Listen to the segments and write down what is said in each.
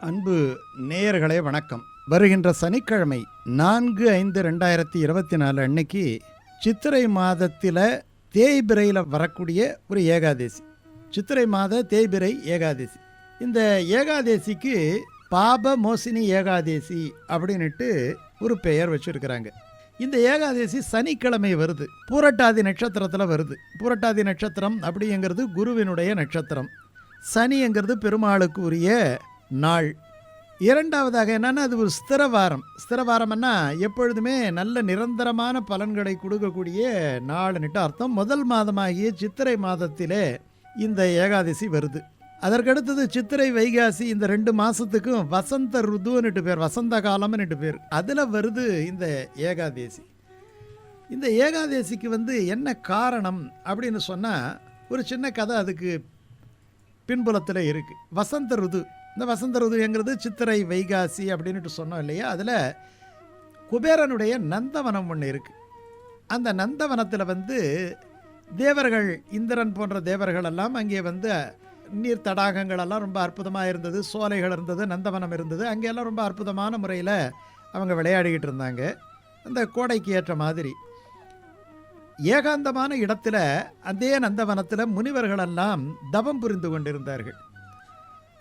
அன்பு நேயர்களே வணக்கம். வருகின்ற சனிக்கிழமை நான்கு ஐந்து ரெண்டாயிரத்தி இருபத்தி நாலு அன்னைக்கு சித்திரை மாதத்தில் தேய்பிரையில் வரக்கூடிய ஒரு ஏகாதேசி. சித்திரை மாத தேய்பிரை ஏகாதேசி. இந்த ஏகாதேசிக்கு பாப மோசினி ஏகாதேசி அப்படின்னுட்டு ஒரு பெயர் வச்சுருக்கிறாங்க. இந்த ஏகாதேசி சனிக்கிழமை வருது. பூரட்டாதி நட்சத்திரத்தில் வருது. பூரட்டாதி நட்சத்திரம் அப்படிங்கிறது குருவினுடைய நட்சத்திரம். சனிங்கிறது பெருமாளுக்கு உரிய நாள். இரண்டாவதாக என்னன்னா அது ஒரு ஸ்திரவாரம் ஸ்திரவாரம்னா எப்பொழுதுமே நல்ல நிரந்தரமான பலன்களை கொடுக்கக்கூடிய நாள்னுட்டு அர்த்தம். முதல் மாதமாகிய சித்திரை மாதத்திலே இந்த ஏகாதசி வருது. அதற்கடுத்தது சித்திரை வைகாசி இந்த ரெண்டு மாதத்துக்கும் வசந்த ருதுன்னுட்டு பேர் வசந்த காலம்னுட்டு பேர். அதில் வருது இந்த ஏகாதேசி. இந்த ஏகாதேசிக்கு வந்து என்ன காரணம் அப்படின்னு சொன்னால் ஒரு சின்ன கதை அதுக்கு பின்புலத்தில் இருக்குது வசந்த ருது. இந்த வசந்த ருதுங்கிறது சித்திரை வைகாசி அப்படின்னுட்டு சொன்னோம் இல்லையா? அதில் குபேரனுடைய நந்தவனம் ஒன்று இருக்குது அந்த நந்தவனத்தில் வந்து தேவர்கள் இந்திரன் போன்ற தேவர்கள் எல்லாம் அங்கே வந்து நீர் தடாகங்களெல்லாம் ரொம்ப அற்புதமாக இருந்தது. சோலைகள் இருந்தது நந்தவனம் இருந்தது. அங்கெல்லாம் ரொம்ப அற்புதமான முறையில் அவங்க விளையாடிக்கிட்டு இருந்தாங்க. அந்த கோடைக்கு ஏற்ற மாதிரி. ஏகாந்தமான இடத்துல அதே நந்தவனத்தில் முனிவர்களெல்லாம் தவம் புரிந்து கொண்டிருந்தார்கள்.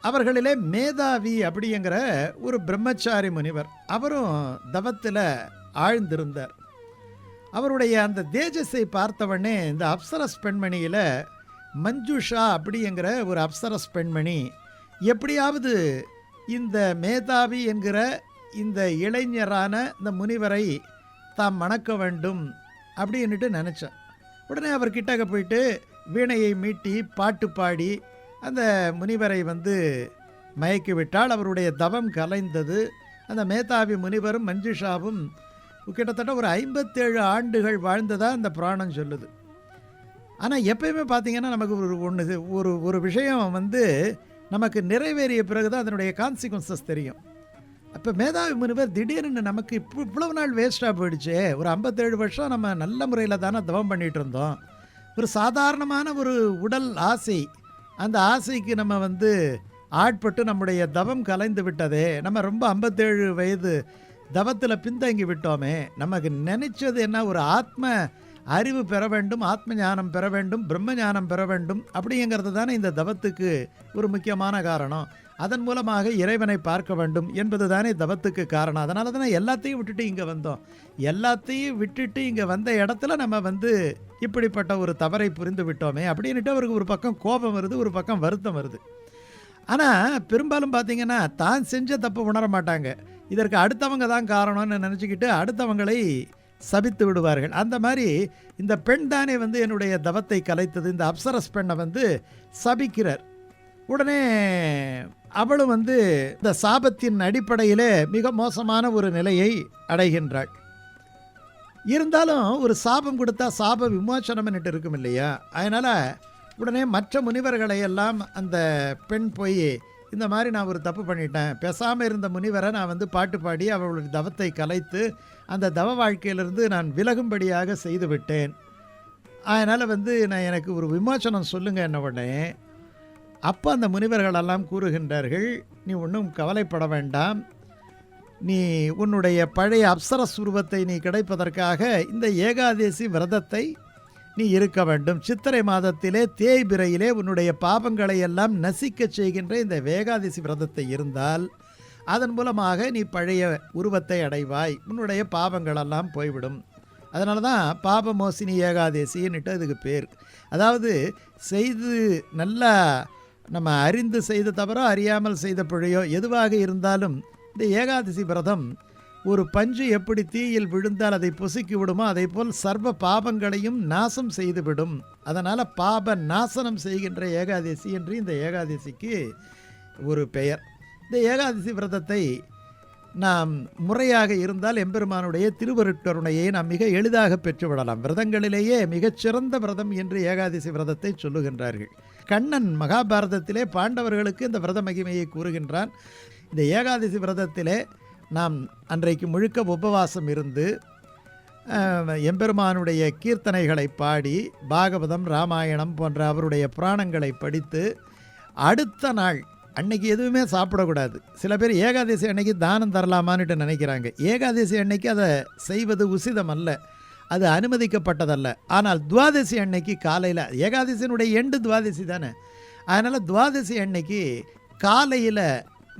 அவர்களிலே மேதாவி அப்படிங்கிற ஒரு பிரம்மச்சாரி முனிவர் அவரும் தவத்தில் ஆழ்ந்திருந்தார். அவருடைய அந்த தேஜஸை பார்த்தவொடனே இந்த அப்சரஸ் பெண்மணியில் மஞ்சுஷா அப்படிங்கிற ஒரு அப்சரஸ் பெண்மணி எப்படியாவது இந்த மேதாவி என்கிற இந்த இளைஞரான இந்த முனிவரை தாம் மணக்க வேண்டும் அப்படின்னுட்டு நினச்சேன். உடனே அவர் கிட்டக்க போயிட்டு வீணையை மீட்டி பாட்டு பாடி அந்த முனிவரை வந்து மயக்கிவிட்டால் அவருடைய தவம் கலைந்தது. அந்த மேதாவி முனிவரும் மஞ்சுஷாவும் கிட்டத்தட்ட ஒரு ஐம்பத்தேழு ஆண்டுகள் வாழ்ந்ததாக அந்த புராணம் சொல்லுது. ஆனால் எப்பயுமே பார்த்திங்கன்னா நமக்கு ஒரு ஒன்று ஒரு ஒரு விஷயம் வந்து நமக்கு நிறைவேறிய பிறகு தான் அதனுடைய கான்சிக்வன்சஸ் தெரியும். அப்போ மேதாவி முனிவர் திடீர்னு நமக்கு இப்போ இவ்வளவு நாள் வேஸ்ட்டாக போயிடுச்சே ஒரு ஐம்பத்தேழு வருஷம் நம்ம நல்ல முறையில் தானே தவம் பண்ணிகிட்டு இருந்தோம். ஒரு சாதாரணமான ஒரு உடல் ஆசை அந்த ஆசைக்கு நம்ம வந்து ஆட்பட்டு நம்முடைய தவம் கலைந்து விட்டதே. நம்ம ரொம்ப ஐம்பத்தேழு வயது தவத்தில் பின்தங்கி விட்டோமே. நமக்கு நினைச்சது என்ன? ஒரு ஆத்ம அறிவு பெற வேண்டும் ஆத்ம ஞானம் பெற வேண்டும் பிரம்ம ஞானம் பெற வேண்டும் அப்படிங்கிறது தானே இந்த தவத்துக்கு ஒரு முக்கியமான காரணம். அதன் மூலமாக இறைவனை பார்க்க வேண்டும் என்பது தானே தவத்துக்கு காரணம். அதனால தானே எல்லாத்தையும் விட்டுட்டு இங்கே வந்தோம். எல்லாத்தையும் விட்டுட்டு இங்கே வந்த இடத்துல நம்ம வந்து இப்படிப்பட்ட ஒரு தவறை புரிந்து விட்டோமே அப்படின்னுட்டு அவருக்கு ஒரு பக்கம் கோபம் வருது ஒரு பக்கம் வருத்தம் வருது. ஆனால் பெரும்பாலும் பார்த்தீங்கன்னா தான் செஞ்ச தப்பை உணர மாட்டாங்க. இதற்கு அடுத்தவங்க தான் காரணம்னு நினச்சிக்கிட்டு அடுத்தவங்களை சபித்து விடுவார்கள். அந்த மாதிரி இந்த பெண் தானே வந்து என்னுடைய தவத்தை கலைத்தது இந்த அப்சரஸ் பெண்ணை வந்து சபிக்கிறார். உடனே அவளும் வந்து இந்த சாபத்தின் அடிப்படையிலே மிக மோசமான ஒரு நிலையை அடைகின்றாள். இருந்தாலும் ஒரு சாபம் கொடுத்தா சாப விமோசனம்னுட்டு இருக்கும் இல்லையா? அதனால் உடனே மற்ற முனிவர்களை எல்லாம் அந்த பெண் போய் இந்த மாதிரி நான் ஒரு தப்பு பண்ணிட்டேன் பேசாமல் இருந்த முனிவரை நான் வந்து பாட்டு பாடி அவளுடைய தவத்தை கலைத்து அந்த தவ வாழ்க்கையிலிருந்து நான் விலகும்படியாக செய்து விட்டேன். அதனால் வந்து நான் எனக்கு ஒரு விமோசனம் சொல்லுங்கள் என்ன உடனே. அப்போ அந்த முனிவர்களெல்லாம் கூறுகின்றார்கள் நீ ஒன்றும் கவலைப்பட வேண்டாம். நீ உன்னுடைய பழைய அப்சர சுரூபத்தை நீ கிடைப்பதற்காக இந்த ஏகாதேசி விரதத்தை நீ இருக்க வேண்டும். சித்திரை மாதத்திலே தேய்பிரையிலே உன்னுடைய பாபங்களை எல்லாம் நசிக்கச் செய்கின்ற இந்த வேகாதசி விரதத்தை இருந்தால் அதன் மூலமாக நீ பழைய உருவத்தை அடைவாய். உன்னுடைய பாபங்களெல்லாம் போய்விடும். அதனால தான் பாபமோசினி ஏகாதேசின்னுட்டு அதுக்கு பேர். அதாவது செய்து நல்லா நம்ம அறிந்து செய்த தவறோ அறியாமல் செய்த பிழையோ எதுவாக இருந்தாலும் இந்த ஏகாதசி விரதம் ஒரு பஞ்சு எப்படி தீயில் விழுந்தால் அதை பொசுக்கி விடுமோ அதை போல் சர்வ பாபங்களையும் நாசம் செய்துவிடும் அதனால் பாப நாசனம் செய்கின்ற ஏகாதசி என்று இந்த ஏகாதசிக்கு ஒரு பெயர். இந்த ஏகாதசி விரதத்தை நாம் முறையாக இருந்தால் எம்பெருமானுடைய திருவருட்கருணையை நாம் மிக எளிதாக பெற்றுவிடலாம். விரதங்களிலேயே மிகச்சிறந்த விரதம் என்று ஏகாதசி விரதத்தை சொல்லுகின்றார்கள். கண்ணன் மகாபாரதத்திலே பாண்டவர்களுக்கு இந்த விரத மகிமையை கூறுகின்றான். இந்த ஏகாதசி விரதத்திலே நாம் அன்றைக்கு முழுக்க உபவாசம் இருந்து எம்பெருமானுடைய கீர்த்தனைகளை பாடி பாகவதம் ராமாயணம் போன்ற அவருடைய புராணங்களை படித்து அடுத்த நாள் அன்னைக்கு எதுவுமே சாப்பிடக்கூடாது. சில பேர் ஏகாதசி அன்னைக்கு தானம் தரலாமான்னுட்டு நினைக்கிறாங்க. ஏகாதசி அன்னைக்கு அதை செய்வது உசிதம் அல்ல. அது அனுமதிக்கப்பட்டதல்ல. ஆனால் துவாதசி அன்னைக்கு காலையில் ஏகாதசியினுடைய எண்டு துவாதசி தானே? அதனால் துவாதசி அன்னைக்கு காலையில்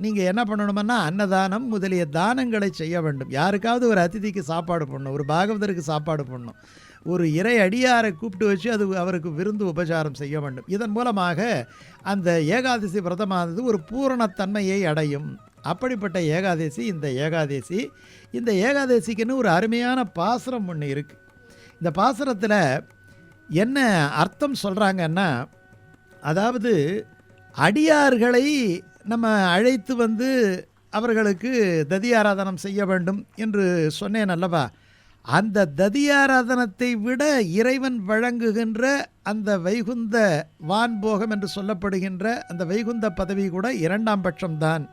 நீங்கள் என்ன பண்ணணுமன்னா அன்னதானம் முதலிய தானங்களை செய்ய வேண்டும். யாருக்காவது ஒரு அதிதிக்கு சாப்பாடு பண்ணணும் ஒரு பாகவதருக்கு சாப்பாடு பண்ணணும் ஒரு இறை அடியாரை கூப்பிட்டு வச்சு அது அவருக்கு விருந்து உபச்சாரம் செய்ய வேண்டும். இதன் மூலமாக அந்த ஏகாதசி விரதமானது ஒரு பூரணத்தன்மையை அடையும். அப்படிப்பட்ட ஏகாதசி இந்த ஏகாதசி இந்த ஏகாதசிக்குன்னு ஒரு அருமையான பாசுரம் ஒன்று இருக்குது இந்த பாசுரத்தில் என்ன அர்த்தம் சொல்கிறாங்கன்னா அதாவது அடியார்களை நம்ம அழைத்து வந்து அவர்களுக்கு ததியாராதனம் செய்ய வேண்டும் என்று சொன்னேன் அல்லவா? அந்த ததியாராதனத்தை விட இறைவன் வழங்குகின்ற அந்த வைகுந்த வான்போகம் என்று சொல்லப்படுகின்ற அந்த வைகுந்த பதவி கூட இரண்டாம் பட்சம்தான்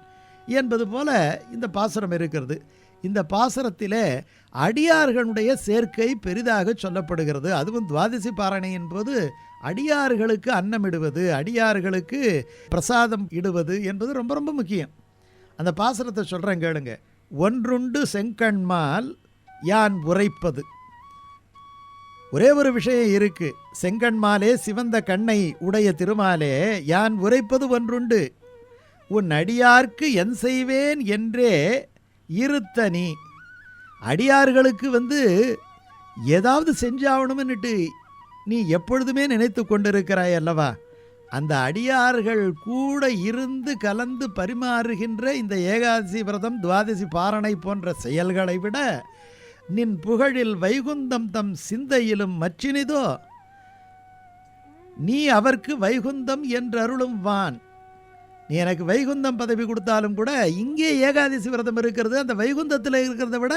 என்பது போல இந்த பாசுரம் இருக்கிறது. இந்த பாசுரத்திலே அடியார்களுடைய சேர்க்கை பெரிதாக சொல்லப்படுகிறது. அதுவும் துவாதசி பாரணையின் போது அடியார்களுக்கு அன்னமிடுவது அடியார்களுக்கு பிரசாதம் இடுவது என்பது ரொம்ப ரொம்ப முக்கியம். அந்த பாசுரத்தை சொல்கிறேன் கேளுங்க. ஒன்றுண்டு செங்கண்மால் யான் உரைப்பது. ஒரே ஒரு விஷயம் இருக்கு. செங்கண்மாலே சிவந்த கண்ணை உடைய திருமாலே யான் உரைப்பது ஒன்றுண்டு. உன் அடியார்க்கு என் செய்வேன் என்றே இருத்தனி அடியார்களுக்கு வந்து ஏதாவது செஞ்சாகணும்னுட்டு நீ எப்பொழுதுமே நினைத்து கொண்டிருக்கிறாய் அல்லவா? அந்த அடியார்கள் கூட இருந்து கலந்து பரிமாறுகின்ற இந்த ஏகாதசி விரதம் துவாதசி பாரணை போன்ற செயல்களை விட நின் புகழில் வைகுந்தம் தம் சிந்தையிலும் மச்சினிதோ நீ அவர்க்கு வைகுந்தம் என்றருளும் வான். நீ எனக்கு வைகுந்தம் பதவி கொடுத்தாலும் கூட இங்கே ஏகாதசி விரதம் இருக்கிறது. அந்த வைகுந்தத்தில் இருக்கிறத விட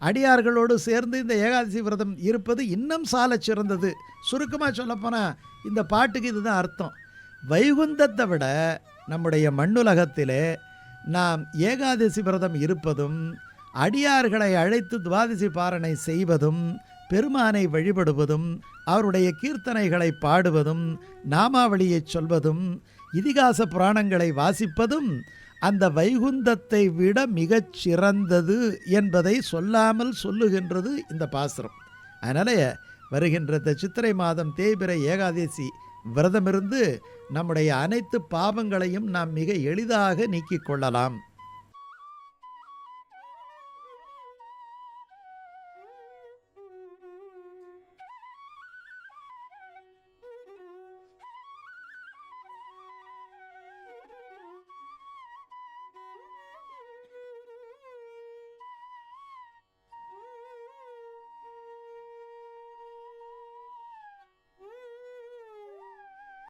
அடியார்களோடு சேர்ந்து இந்த ஏகாதசி விரதம் இருப்பது இன்னும் சால சிறந்தது. சுருக்கமாக சொல்லப்போனால் இந்த பாட்டுக்கு இதுதான் அர்த்தம். வைகுந்தத்தை விட நம்முடைய மண்ணுலகத்திலே நாம் ஏகாதசி விரதம் இருப்பதும் அடியார்களை அழைத்து துவாதசி பாரணை செய்வதும் பெருமானை வழிபடுவதும் அவருடைய கீர்த்தனைகளை பாடுவதும் நாமாவளியை சொல்வதும் இதிகாச புராணங்களை வாசிப்பதும் அந்த வைகுந்தத்தை விட மிகச் சிறந்தது என்பதை சொல்லாமல் சொல்லுகின்றது இந்த பாசுரம். அதனால் வருகின்ற இந்த சித்திரை மாதம் தேய்பிரை ஏகாதசி விரதமிருந்து நம்முடைய அனைத்து பாவங்களையும் நாம் மிக எளிதாக நீக்கிக் கொள்ளலாம்.